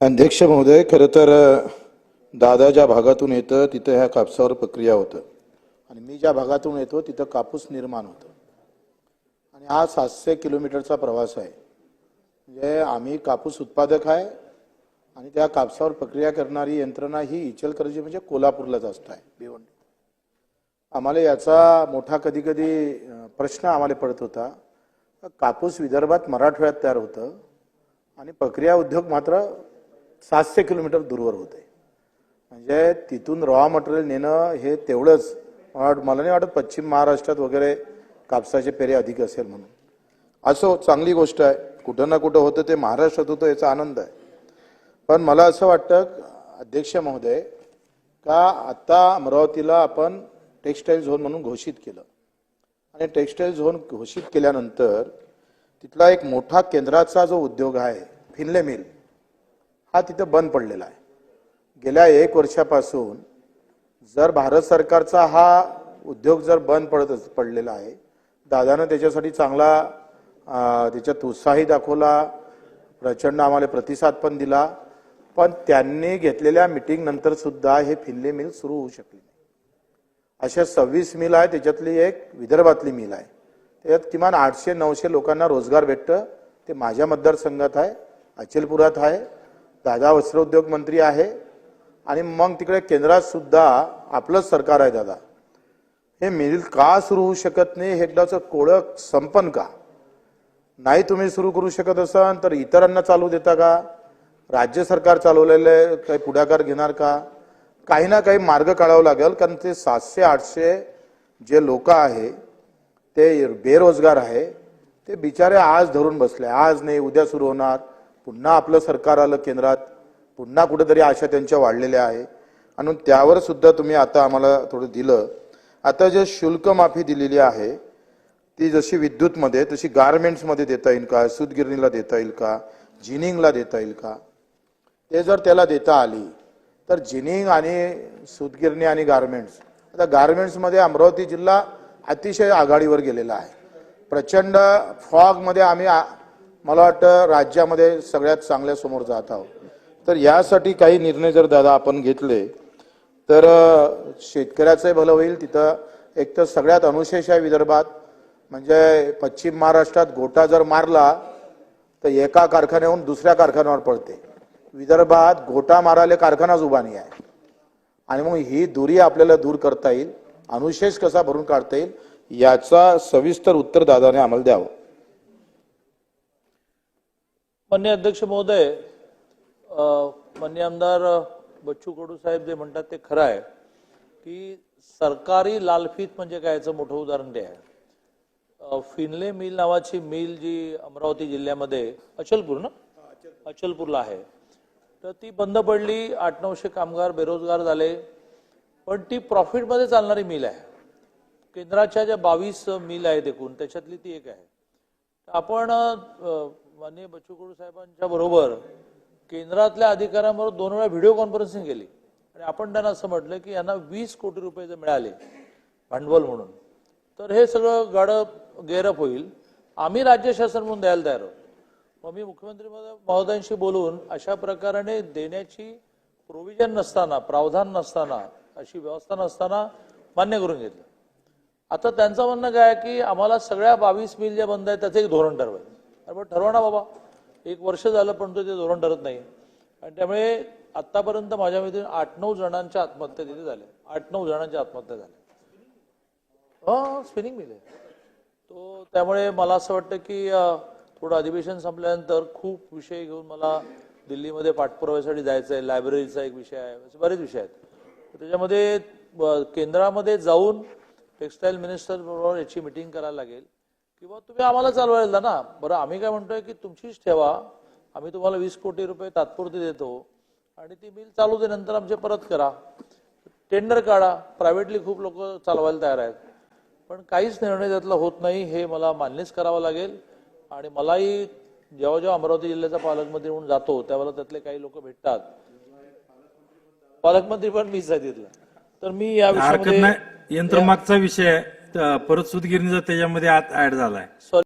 अध्यक्ष महोदय खरं तर दादा ज्या भागातून येतं तिथं ह्या कापसावर प्रक्रिया होतं. आणि मी ज्या भागातून येतो तिथं कापूस निर्माण होतं. आणि हा सातशे किलोमीटरचा प्रवास आहे. म्हणजे आम्ही कापूस उत्पादक आहे आणि त्या कापसावर प्रक्रिया करणारी यंत्रणा ही इचलकरंजी म्हणजे कोल्हापूरला जास्त आहे भिवंडी. आम्हाला याचा मोठा कधी कधी प्रश्न आम्हाला पडत होता. कापूस विदर्भात मराठवाड्यात तयार होतं. आणि प्रक्रिया उद्योग मात्र सातशे किलोमीटर दूरवर होते म्हणजे तिथून रॉ मटेरियल नेणं हे तेवढंच. मला वाट- मला नाही वाटत पश्चिम महाराष्ट्रात वगैरे कापसाचे पेरे अधिक असेल म्हणून. असो चांगली गोष्ट आहे. कुठं ना कुठं होतं ते महाराष्ट्रात होतं याचा आनंद आहे. पण मला असं वाटतं अध्यक्ष महोदय का आता अमरावतीला आपण टेक्स्टाईल झोन म्हणून घोषित केलं? आणि टेक्स्टाईल झोन घोषित केल्यानंतर तिथला एक मोठा केंद्राचा जो उद्योग आहे फिनले मिल हा तिथं बंद पडलेला आहे. गेल्या एक वर्षापासून जर भारत सरकारचा हा उद्योग जर बंद पडत पडलेला आहे दादानं त्याच्यासाठी चांगला त्याच्यात उत्साही दाखवला प्रचंड आम्हाला प्रतिसाद पण दिला पण त्यांनी घेतलेल्या मिटिंग नंतर सुद्धा हे फिल्ले मिल सुरू होऊ शकले नाही. अशा सव्वीस मिल आहे त्याच्यातली एक विदर्भातली मिल आहे. त्याच्यात किमान आठशे नऊशे लोकांना रोजगार भेटतं ते माझ्या मतदारसंघात आहे अचलपुरात आहे दादा वस्त्रोद्योग मंत्री आहे. आणि मग तिकडे केंद्रात सुद्धा आपलंच सरकार आहे दादा. हे मिल का सुरू होऊ शकत नाही हे एकदाचं कोळक संपन का? नाही तुम्ही सुरू करू शकत असाल तर इतरांना चालू देता का? राज्य सरकार चालवलेले काही पुढाकार घेणार का? काही ना काही मार्ग काढावा लागेल कारण ते सातशे आठशे जे लोक आहे ते बेरोजगार आहे ते बिचारे आज धरून बसले आज नाही उद्या सुरू होणार. पुन्हा आपलं सरकार आलं केंद्रात पुन्हा कुठेतरी आशा त्यांच्या वाढलेल्या आहे. आणि त्यावर सुद्धा तुम्ही आता आम्हाला थोडं दिलं. आता जे शुल्क माफी दिलेली आहे ती जशी विद्युतमध्ये तशी गारमेंट्समध्ये देता येईल का? सुतगिरणीला देता येईल का? जिनिंगला देता येईल का? ते जर त्याला देता आली तर जिनिंग आणि सुतगिरणी आणि गारमेंट्स आता गारमेंट्समध्ये अमरावती जिल्हा अतिशय आघाडीवर गेलेला आहे. प्रचंड फॉगमध्ये आम्ही आ- मला वाटतं राज्यामध्ये सगळ्यात चांगल्या समोर जात आहोत. तर यासाठी काही निर्णय जर दादा आपण घेतले तर शेतकऱ्याचंही भलं होईल. तिथं एक तर सगळ्यात अनुशेष आहे विदर्भात म्हणजे पश्चिम महाराष्ट्रात गोटा जर मारला तर एका कारखान्याहून दुसऱ्या कारखान्यावर पडते. विदर्भात गोटा मारायला कारखानाच उभा नाही आहे. आणि मग ही दुरी आपल्याला दूर करता येईल. अनुशेष कसा भरून काढता येईल याचा सविस्तर उत्तर दादाने आम्हाला द्यावं. मान्य अध्यक्ष महोदय मान्य आमदार बच्चू कडू साहेब जे म्हणतात ते खरं आहे की सरकारी लालफीत म्हणजे काय याचं मोठं उदाहरण ते आहे. फिनले मिल नावाची मिल जी अमरावती जिल्ह्यामध्ये अचलपूर ना? अचलपूरला आहे. तर ती बंद पडली आठ नऊशे कामगार बेरोजगार झाले पण ती प्रॉफिटमध्ये चालणारी मिल आहे. केंद्राच्या ज्या बावीस मिल आहेत एकूण त्याच्यातली ती एक आहे. आपण माननीय बच्चू कडू साहेबांच्या बरोबर केंद्रातल्या अधिकाऱ्यांबरोबर दोन वेळा व्हिडिओ कॉन्फरन्सिंग केली. आणि आपण त्यांना असं म्हटलं की यांना वीस कोटी रुपये जर मिळाले भांडवल म्हणून तर हे सगळं गाडं गेरअप होईल. आम्ही राज्य शासन म्हणून द्यायला तयार आहोत. मग मी मुख्यमंत्री महोदयांशी बोलून अशा प्रकाराने देण्याची प्रोव्हिजन नसताना प्रावधान नसताना अशी व्यवस्था नसताना मान्य करून घेतलं. आता त्यांचं म्हणणं काय आहे की आम्हाला सगळ्या बावीस मिल ज्या बंद आहेत त्याचं एक धोरण ठरवायचं. त्यामुळे ठरवा ना बाबा. एक वर्ष झालं पण तो ते धोरण ठरत नाही आणि त्यामुळे आत्तापर्यंत माझ्या माहितीने आठ नऊ जणांच्या आत्महत्या तिथे झाल्या आठ नऊ जणांच्या आत्महत्या झाल्या. हा स्पिनिंग मिल आहे. तो त्यामुळे मला असं वाटतं की थोडं अधिवेशन संपल्यानंतर खूप विषय घेऊन मला दिल्लीमध्ये पाठपुराव्यासाठी जायचं आहे. लायब्ररीचा एक विषय आहे. असे बरेच विषय आहेत. त्याच्यामध्ये केंद्रामध्ये जाऊन टेक्स्टाईल मिनिस्टर बरोबर याची मिटिंग करायला लागेल. किंवा तुम्ही आम्हाला चालवायला ना बरं आम्ही काय म्हणतोय की तुमचीच ठेवा. आम्ही तुम्हाला वीस कोटी रुपये तात्पुरते देतो. आणि ती मिल चालू दे नंतर आमचे परत करा. टेंडर काढा. प्रायव्हेटली खूप लोक चालवायला तयार आहेत. पण काहीच निर्णय त्यातला होत नाही हे मला मान्यच करावं लागेल. आणि मलाही जेव्हा जेव्हा अमरावती जिल्ह्याचा पालकमंत्री म्हणून जातो त्यावेळेला त्यातले काही लोक भेटतात. पालकमंत्री पण मीच आहे तिथला तर मी या विषयामध्ये यंत्रमागचा विषय आहे. परत सुतगिरणीचा त्याच्यामध्ये आत ऍड झालाय. सॉरी